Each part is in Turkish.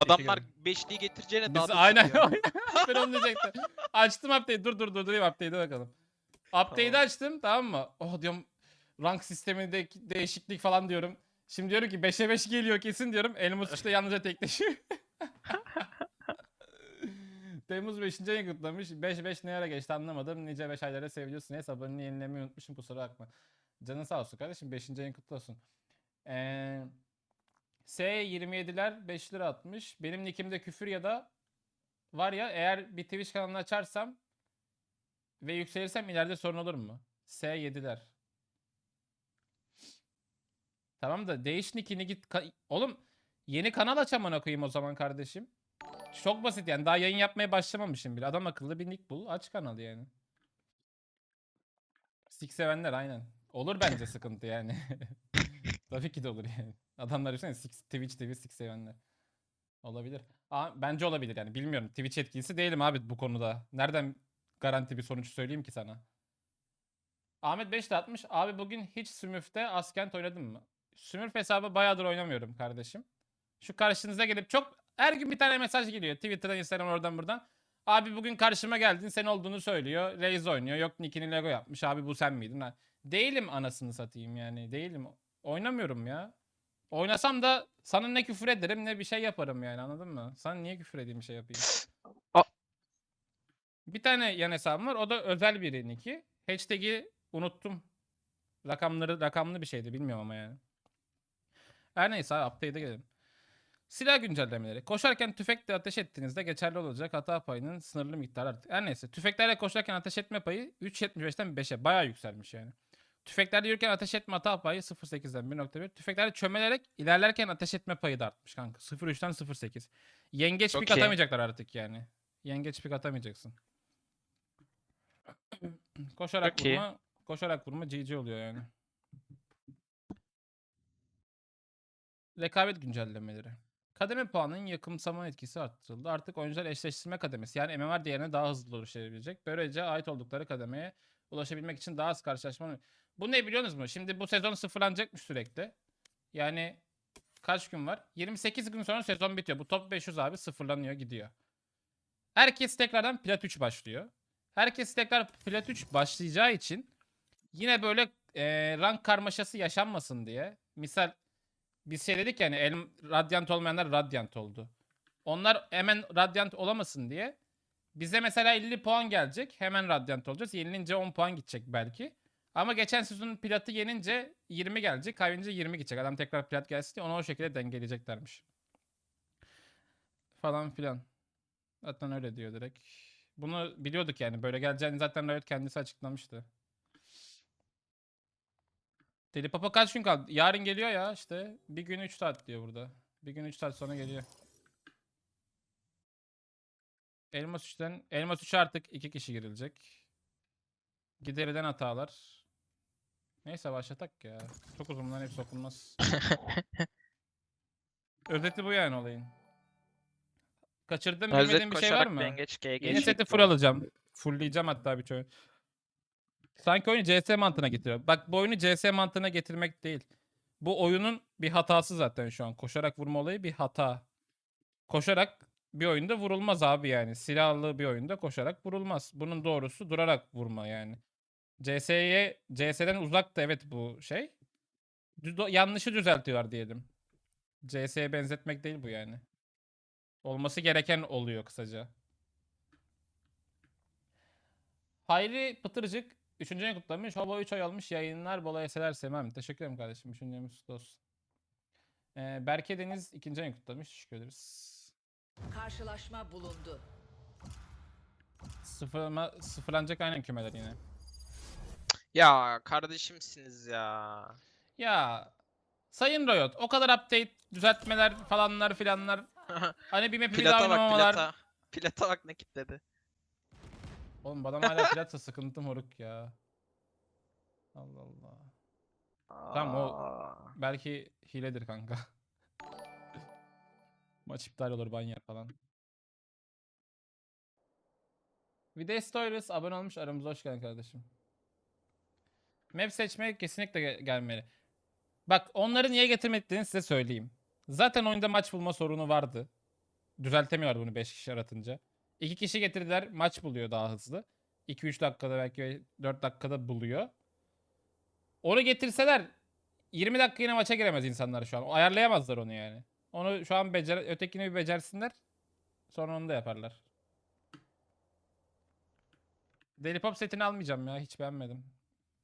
Adamlar beşliği getireceğine Biz daha da aynen ben onu diyecektim. Açtım update. Dur dur dur durayım update'e bakalım. Update'i Tamam. açtım tamam mı? Oh diyorum rank sisteminde değişiklik falan diyorum. Şimdi diyorum ki 5'e 5 geliyor kesin diyorum. Elmas işte yalnızca tekleşiyor. Temmuz 5. ayı kutlamış. 5-5 ne ara geçti anlamadım. Nice 5 aylara seviliyorsun. Hesabını yenilemeyi unutmuşum kusura bakma. Canın sağ olsun kardeşim. 5. ayın kutlu olsun. Ee, S27'ler 5 lira atmış. Benim nickimde küfür ya da var ya eğer bir Twitch kanalını açarsam ve yükselirsem ileride sorun olur mu? S7'ler. Tamam da değiş nickini git. Oğlum yeni kanal aç amına koyayım o zaman kardeşim. Çok basit yani daha yayın yapmaya başlamamışım bile. Adam akıllı bir nick bul aç kanalı yani. Sik sevenler aynen. Olur bence sıkıntı yani. Tabii ki de olur yani. Adamlar düşünsene Six, Twitch TV Six sevenler. Olabilir. Aa, bence olabilir yani. Bilmiyorum. Twitch etkilisi değilim abi bu konuda. Nereden garanti bir sonuç söyleyeyim ki sana? Ahmet 5 de atmış. Abi bugün hiç Smurf'te Askent oynadın mı? Smurf hesabı bayağıdır oynamıyorum kardeşim. Şu karşınıza gelip çok her gün bir tane mesaj geliyor. Twitter'dan, Instagram oradan buradan. Abi bugün karşıma geldin sen olduğunu söylüyor. Raze oynuyor. Yok nickini Lego yapmış. Abi bu sen miydin? Ha, Değilim anasını satayım yani. Değilim. Oynamıyorum ya. Oynasam da sana ne küfür ederim ne bir şey yaparım yani anladın mı? Sana niye küfür edeyim bir şey yapayım? A- Bir tane yan hesabım var. O da özel biri nicki. Hashtag'i unuttum. Rakamları rakamlı bir şeydi bilmiyorum ama yani. Her neyse update'e gelelim. Silah güncellemeleri. Koşarken tüfekle ateş ettiğinizde geçerli olacak hata payının sınırlı miktarı artık. Her neyse. Tüfeklerle koşarken ateş etme payı 3.75'ten 5'e. Bayağı yükselmiş yani. Tüfeklerle yürürken ateş etme hata payı 0.8'den 1.1. Tüfeklerle çömelerek ilerlerken ateş etme payı da artmış kanka. 0.3'ten 0.8. Yengeç Çok pik iyi. atamayacaklar artık yani. Yengeç pik atamayacaksın. Koşarak Çok iyi. vurma, koşarak vurma GG oluyor yani. Rekabet güncellemeleri. Kademe puanının yakımsama etkisi arttırıldı. Artık oyuncular eşleştirme kademesi yani MMR değerine daha hızlı ulaşabilecek. Böylece ait oldukları kademeye ulaşabilmek için daha az karşılaşma. Bu ne biliyorsunuz mu? Şimdi bu sezon sıfırlanacakmış sürekli. Yani kaç gün var? 28 gün sonra sezon bitiyor. Bu top 500 abi sıfırlanıyor gidiyor. Herkes tekrardan plat 3 başlıyor. Herkes tekrar plat 3 başlayacağı için yine böyle eee, rank karmaşası yaşanmasın diye. Misal biz şey dedik yani el, radyant olmayanlar radyant oldu. Onlar hemen radyant olamasın diye bize mesela 50 puan gelecek. Hemen radyant olacağız. Yenilince 10 puan gidecek belki. Ama geçen sezonun platı yenince 20 gelecek. Kaybedince 20 gidecek. Adam tekrar plat gelsin diye onu o şekilde dengeleyeceklermiş. Falan filan. Zaten öyle diyor direkt. Bunu biliyorduk yani. Böyle geleceğini zaten Riot kendisi açıklamıştı. Deli Papa kaç gün kaldı? Yarın geliyor ya işte. Bir gün 3 saat diyor burada. Bir gün 3 saat sonra geliyor. Elmas 3'ten Elmas 3 artık 2 kişi girilecek. Giderilen hatalar. Neyse başlatak ya. Çok uzun bunların hepsi okunmaz. Özeti bu yani olayın. Kaçırdığım Özet bilmediğim bir şey var mı? yengeç Yeni seti full alacağım. Fullleyeceğim hatta birçoğu. Sanki oyunu CS mantığına getiriyor. Bak bu oyunu CS mantığına getirmek değil. Bu oyunun bir hatası zaten şu an. Koşarak vurma olayı bir hata. Koşarak bir oyunda vurulmaz abi yani. Silahlı bir oyunda koşarak vurulmaz. Bunun doğrusu durarak vurma yani. CS'ye CS'den uzak da evet bu şey. Düz- yanlışı düzeltiyorlar diyelim. CS'ye benzetmek değil bu yani. Olması gereken oluyor kısaca. Hayri Pıtırcık 3. ayını kutlamış. Hava 3 ay almış yayınlar. Bol eseler Semem. Teşekkür ederim kardeşim. Düşüncemiz kutlu olsun. Ee, Berke Deniz 2. ayını kutlamış. Teşekkür ederiz. Karşılaşma bulundu. Sıfırlama, sıfırlanacak aynen kümeler yine. Ya kardeşimsiniz ya. Ya Sayın Riot o kadar update, düzeltmeler falanlar filanlar. Hani bir map'i daha oynamamalar. plata. Plata bak ne kitledi. Oğlum adam hala platsa sıkıntı moruk ya. Allah Allah. Tamam, o-. Belki hiledir kanka. Maç iptal olur ban yer falan. Video Stories abone olmuş aramıza hoş geldin kardeşim. Map seçmeye kesinlikle ge- gelmeli. Bak onları niye getirmediğini size söyleyeyim. Zaten oyunda maç bulma sorunu vardı. Düzeltemiyorlar bunu 5 kişi aratınca. 2 kişi getirdiler maç buluyor daha hızlı. 2-3 dakikada belki 4 dakikada buluyor. Onu getirseler 20 dakika yine maça giremez insanlar şu an. Ayarlayamazlar onu yani. Onu şu an becer ötekini bir becersinler. Sonra onu da yaparlar. Deli Pop setini almayacağım ya. Hiç beğenmedim.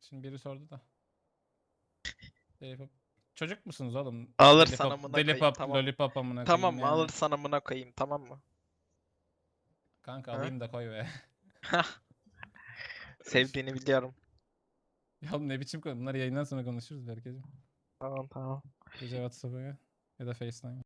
Şimdi biri sordu da. Deli Pop. Çocuk musunuz oğlum? Alırsan Deli Pop, amına Deli koyayım, Pop, tamam. Lollipop amına Tamam koyayım mı? yani. Alırsan amına koyayım tamam mı? Kanka Ha? alayım da koy be. Sevdiğini biliyorum. ya oğlum ne biçim konu? Bunları yayından sonra konuşuruz Berke'cim. Tamam tamam. Gece WhatsApp'a gel. Ya da FaceTime.